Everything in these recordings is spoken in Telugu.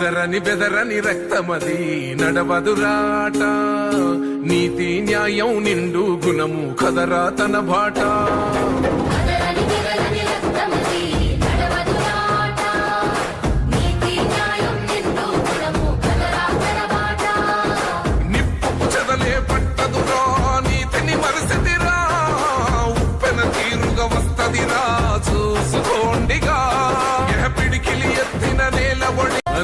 బెదరని బెదరని రక్తమది నడవదురాట. నీతి న్యాయం నిండు గుణము కదరా తన బాట. వస్తదిరా చూసుకోండిగా. ఎహ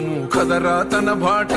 ఎహ కదరా తన బాట.